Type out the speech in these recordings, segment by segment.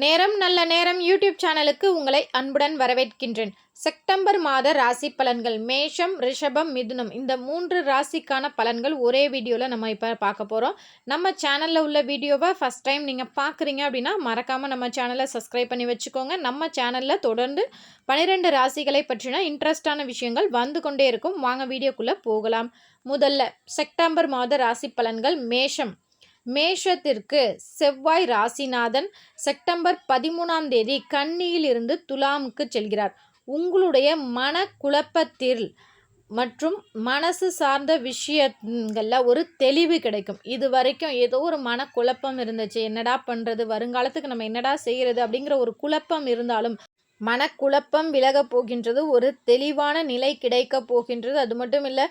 நேரம் நல்ல நேரம் யூடியூப் சேனலுக்கு உங்களை அன்புடன் வரவேற்கின்றேன். செப்டம்பர் மாத ராசி பலன்கள். மேஷம் ரிஷபம் மிதுனம். இந்த மூன்று ராசிக்கான பலன்கள் ஒரே வீடியோவில் நம்ம இப்போ பார்க்க போகிறோம் நம்ம சேனலில் உள்ள வீடியோவை ஃபஸ்ட் டைம் நீங்கள் பார்க்குறீங்க அப்படின்னா மறக்காமல் நம்ம சேனலை சப்ஸ்கிரைப் பண்ணி வச்சுக்கோங்க. நம்ம சேனலில் தொடர்ந்து பனிரெண்டு ராசிகளை பற்றின இன்ட்ரெஸ்டான விஷயங்கள் வந்து கொண்டே இருக்கும். வாங்க வீடியோக்குள்ளே போகலாம். முதல்ல செப்டம்பர் மாத ராசி பலன்கள். மேஷம். மேஷத்திற்கு செவ்வாய் ராசிநாதன் செப்டம்பர் பதிமூணாம் தேதி கன்னியில் இருந்து துலாமுக்கு செல்கிறார். உங்களுடைய மன குழப்பத்தில் மற்றும் மனசு சார்ந்த விஷயங்களில் ஒரு தெளிவு கிடைக்கும். இது வரைக்கும் ஏதோ ஒரு மனக்குழப்பம் இருந்துச்சு. என்னடா பண்ணுறது வருங்காலத்துக்கு நம்ம என்னடா செய்கிறது அப்படிங்கிற ஒரு குழப்பம் இருந்தாலும் மனக்குழப்பம் விலகப் போகின்றது ஒரு தெளிவான நிலை கிடைக்க போகின்றது. அது மட்டும் இல்லை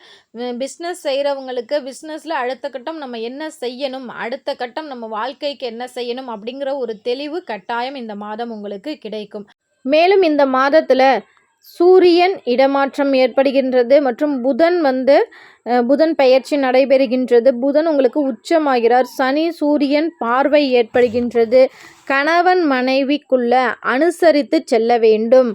பிஸ்னஸ் செய்கிறவங்களுக்கு பிஸ்னஸில் அடுத்த கட்டம் நம்ம என்ன செய்யணும் அடுத்த கட்டம் நம்ம வாழ்க்கைக்கு என்ன செய்யணும் அப்படிங்கிற ஒரு தெளிவு கட்டாயம் இந்த மாதம் உங்களுக்கு கிடைக்கும். மேலும் இந்த மாதத்தில் சூரியன் இடமாற்றம் ஏற்படுகின்றது மற்றும் புதன் வந்து புதன் பெயர்ச்சி நடைபெறுகின்றது. புதன் உங்களுக்கு உச்சமாகிறார். சனி சூரியன் பார்வை ஏற்படுகின்றது. கணவன் மனைவிக்குள்ள அனுசரித்து செல்ல வேண்டும்.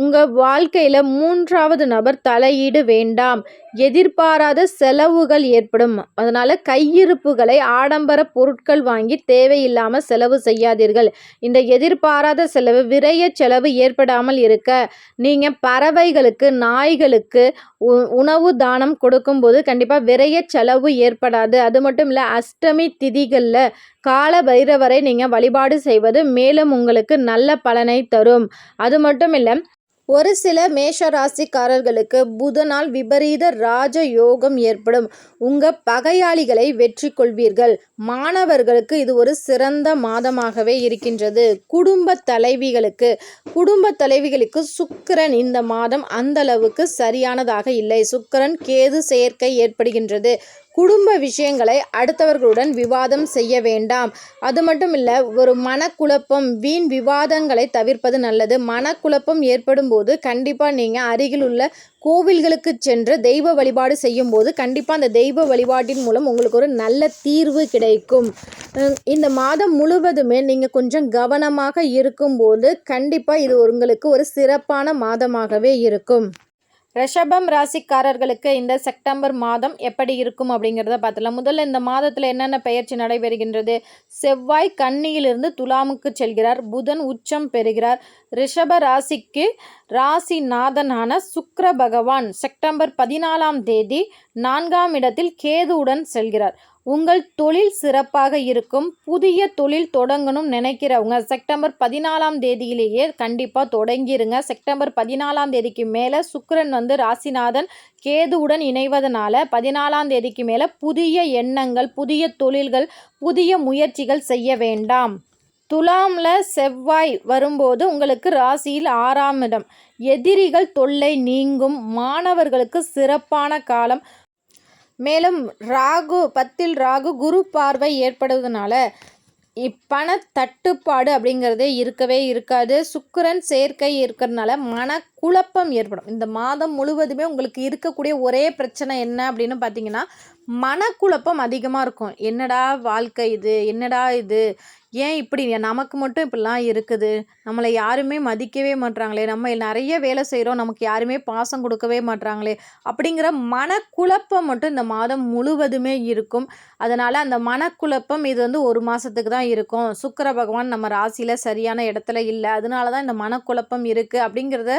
உங்கள் வாழ்க்கையில் மூன்றாவது நபர் தலையீடு வேண்டாம். எதிர்பாராத செலவுகள் ஏற்படும். அதனால் கையிருப்புகளை ஆடம்பர பொருட்கள் வாங்கி தேவையில்லாமல் செலவு செய்யாதீர்கள். இந்த எதிர்பாராத செலவு விரைய செலவு ஏற்படாமல் இருக்க. நீங்கள் பறவைகளுக்கு நாய்களுக்கு உணவு தானம் கொடுக்கும்போது கண்டிப்பாக விரைய செலவு ஏற்படாது. அது மட்டும் இல்லை அஷ்டமி திதிகளில் கால பைரவரை நீங்கள் வழிபாடு செய்வது மேலும் உங்களுக்கு நல்ல பலனை தரும். அது மட்டும் இல்லை ஒரு சில மேஷ ராசிக்காரர்களுக்கு புதனால் விபரீத ராஜ யோகம் ஏற்படும். உங்கள் பகையாளிகளை வெற்றி கொள்வீர்கள் மாணவர்களுக்கு இது ஒரு சிறந்த மாதமாகவே இருக்கின்றது. குடும்ப தலைவிகளுக்கு குடும்ப தலைவிகளுக்கு சுக்கரன் இந்த மாதம் அந்த அளவுக்கு சரியானதாக இல்லை. சுக்கரன் கேது சேர்க்கை ஏற்படுகின்றது. குடும்ப விஷயங்களை அடுத்தவர்களுடன் விவாதம் செய்ய வேண்டாம். அது மட்டும் இல்லை ஒரு மனக்குழப்பம் வீண் விவாதங்களை தவிர்ப்பது நல்லது. மனக்குழப்பம் ஏற்படும் போது கண்டிப்பாக நீங்கள் அருகில் உள்ள கோவில்களுக்கு சென்று தெய்வ வழிபாடு செய்யும் போது கண்டிப்பாக அந்த தெய்வ வழிபாட்டின் மூலம் உங்களுக்கு ஒரு நல்ல தீர்வு கிடைக்கும். இந்த மாதம் முழுவதுமே நீங்கள் கொஞ்சம் கவனமாக இருக்கும்போது கண்டிப்பாக இது உங்களுக்கு ஒரு சிறப்பான மாதமாகவே இருக்கும். ரிஷபம் ராசிக்காரர்களுக்கு இந்த செப்டம்பர் மாதம் எப்படி இருக்கும் அப்படிங்கிறத பார்த்துலாம் முதல்ல இந்த மாதத்தில் என்னென்ன பயிற்சி நடைபெறுகின்றது? செவ்வாய் கன்னியிலிருந்து துலாமுக்கு செல்கிறார். புதன் உச்சம் பெறுகிறார். ரிஷப ராசிக்கு ராசி நாதனான சுக்கர பகவான் செப்டம்பர் பதினாலாம் தேதி நான்காம் இடத்தில் கேதுவுடன் செல்கிறார். உங்கள் தொழில் சிறப்பாக இருக்கும் புதிய தொழில் தொடங்கணும் நினைக்கிறவங்க செப்டம்பர் பதினாலாம் தேதியிலேயே கண்டிப்பாக தொடங்கிருங்க. செப்டம்பர் பதினாலாம் தேதிக்கு மேலே சுக்கரன் வந்து ராசிநாதன் கேதுவுடன் இணைவதனால பதினாலாம் தேதிக்கு மேலே புதிய எண்ணங்கள் புதிய தொழில்கள் புதிய முயற்சிகள் செய்ய வேண்டாம். துலாமில் செவ்வாய் வரும்போது உங்களுக்கு ராசியில் ஆறாம் இடம். எதிரிகள் தொல்லை நீங்கும் மாணவர்களுக்கு சிறப்பான காலம். மேலும் ராகு பத்தில் ராகு குரு பார்வை ஏற்படுவதனால இப்பண தட்டுப்பாடு அப்படிங்கிறதே இருக்கவே இருக்காது. சுக்கரன் சேர்க்கை இருக்கிறதுனால மனக்குழப்பம் ஏற்படும். இந்த மாதம் முழுவதுமே உங்களுக்கு இருக்கக்கூடிய ஒரே பிரச்சனை என்ன அப்படின்னு பார்த்தீங்கன்னா மனக்குழப்பம் அதிகமாக இருக்கும். என்னடா வாழ்க்கை இது? என்னடா இது? ஏன் இப்படி நமக்கு மட்டும் இப்படிலாம் இருக்குது. நம்மளை யாருமே மதிக்கவே மாட்றாங்களே. நம்ம நிறைய வேலை செய்கிறோம் நமக்கு யாருமே பாசம் கொடுக்கவே மாட்றாங்களே. அப்படிங்கிற மனக்குழப்பம் மட்டும் இந்த மாதம் முழுவதுமே இருக்கும். அதனால் அந்த மனக்குழப்பம் இது வந்து ஒரு மாதத்துக்கு தான் இருக்கும். சுக்கர பகவான் நம்ம ராசியில் சரியான இடத்துல இல்லை. அதனால தான் இந்த மனக்குழப்பம் இருக்குது அப்படிங்கிறத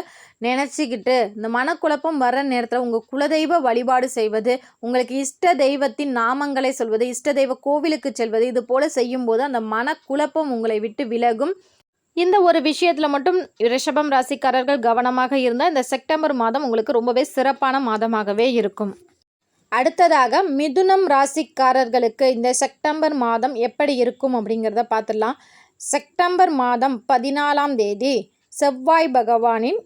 நினச்சிக்கிட்டு இந்த மனக்குழப்பம் வர நேரத்தில் உங்கள் குலதெய்வ வழிபாடு செய்வது உங்களுக்கு இஷ்ட தெய்வத்தின் நாமங்களை சொல்வது இஷ்ட தெய்வ கோவிலுக்கு செல்வது இது போல் செய்யும்போது அந்த மன குழப்பம் உங்களை விட்டு விலகும். இந்த ஒரு விஷயத்தில் மட்டும் ரிஷபம் ராசிக்காரர்கள் கவனமாக இருந்தால் இந்த செப்டம்பர் மாதம் உங்களுக்கு ரொம்பவே சிறப்பான மாதமாகவே இருக்கும். அடுத்ததாக மிதுனம் ராசிக்காரர்களுக்கு இந்த செப்டம்பர் மாதம் எப்படி இருக்கும் அப்படிங்கிறத பார்த்துடலாம். செப்டம்பர் மாதம் பதினாலாம் தேதி செவ்வாய் பகவானின்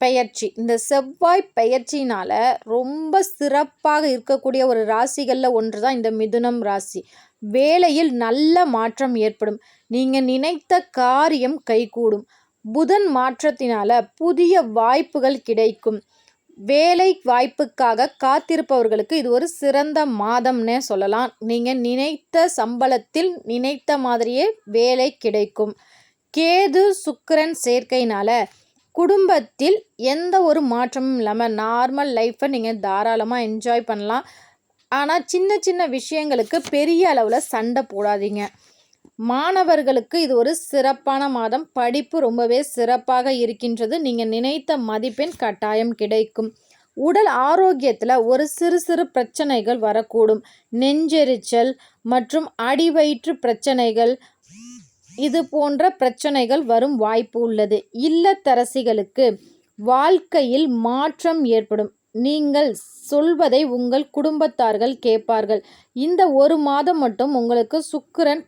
பெயர்ச்சி. இந்த செவ்வாய் பெயர்ச்சினால் ரொம்ப சிறப்பாக இருக்கக்கூடிய ஒரு ராசிகளில் ஒன்று தான் இந்த மிதுனம் ராசி. வேலையில் நல்ல மாற்றம் ஏற்படும். நீங்கள் நினைத்த காரியம் கைகூடும். புதன் மாற்றத்தினால புதிய வாய்ப்புகள் கிடைக்கும். வேலை வாய்ப்புக்காக காத்திருப்பவர்களுக்கு இது ஒரு சிறந்த மாதம்னே சொல்லலாம். நீங்கள் நினைத்த சம்பளத்தில் நினைத்த மாதிரியே வேலை கிடைக்கும். கேது சுக்கரன் சேர்க்கையினால குடும்பத்தில் எந்த ஒரு மாற்றமும் இல்லாமல் நார்மல் லைஃப்பை நீங்கள் தாராளமாக என்ஜாய் பண்ணலாம். ஆனால் சின்ன சின்ன விஷயங்களுக்கு பெரிய அளவில் சண்டை போடாதீங்க. மாணவர்களுக்கு இது ஒரு சிறப்பான மாதம். படிப்பு ரொம்பவே சிறப்பாக இருக்கின்றது. நீங்கள் நினைத்த மதிப்பெண் கட்டாயம் கிடைக்கும். உடல் ஆரோக்கியத்தில் ஒரு சிறு சிறு பிரச்சனைகள் வரக்கூடும். நெஞ்செரிச்சல் மற்றும் அடிவயிற்று பிரச்சனைகள் இது போன்ற பிரச்சனைகள் வரும் வாய்ப்பு உள்ளது. இல்லத்தரசிகளுக்கு வாழ்க்கையில் மாற்றம் ஏற்படும். நீங்கள் சொல்வதை உங்கள் குடும்பத்தார்கள் கேட்பார்கள். இந்த ஒரு மாதம் மட்டும் உங்களுக்கு சுக்கிரன்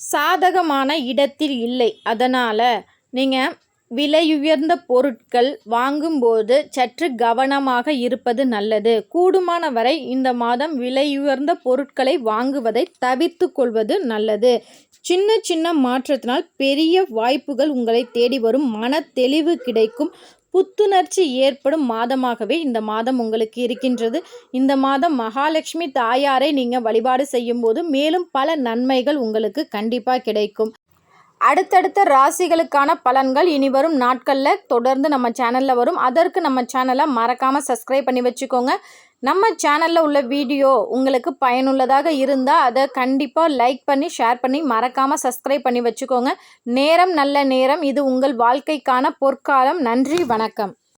சாதகமான இடத்தில் இல்லை. அதனால் நீங்கள் விலையுயர்ந்த பொருட்கள் வாங்கும்போது சற்று கவனமாக இருப்பது நல்லது. கூடுமான வரை இந்த மாதம் விலையுயர்ந்த பொருட்களை வாங்குவதை தவிர்த்து கொள்வது நல்லது. சின்ன சின்ன மாற்றத்தினால் பெரிய வாய்ப்புகள் உங்களை தேடி வரும். மன தெளிவு கிடைக்கும். புத்துணர்ச்சி ஏற்படும் மாதமாகவே இந்த மாதம் உங்களுக்கு இருக்கின்றது. இந்த மாதம் மகாலட்சுமி தாயாரை நீங்கள் வழிபாடு செய்யும்போது மேலும் பல நன்மைகள் உங்களுக்கு கண்டிப்பாக கிடைக்கும். அடுத்தடுத்த ராசிகளுக்கான பலன்கள் இனி வரும் நாட்களில் தொடர்ந்து நம்ம சேனலில் வரும். அதற்கு நம்ம சேனலை மறக்காமல் சப்ஸ்கிரைப் பண்ணி வச்சுக்கோங்க. நம்ம சேனலில் உள்ள வீடியோ உங்களுக்கு பயனுள்ளதாக இருந்தால் அதை கண்டிப்பாக லைக் பண்ணி ஷேர் பண்ணி மறக்காமல் சப்ஸ்கிரைப் பண்ணி வச்சுக்கோங்க. நேரம் நல்ல நேரம். இது உங்கள் வாழ்க்கைக்கான பொற்காலம். நன்றி வணக்கம்.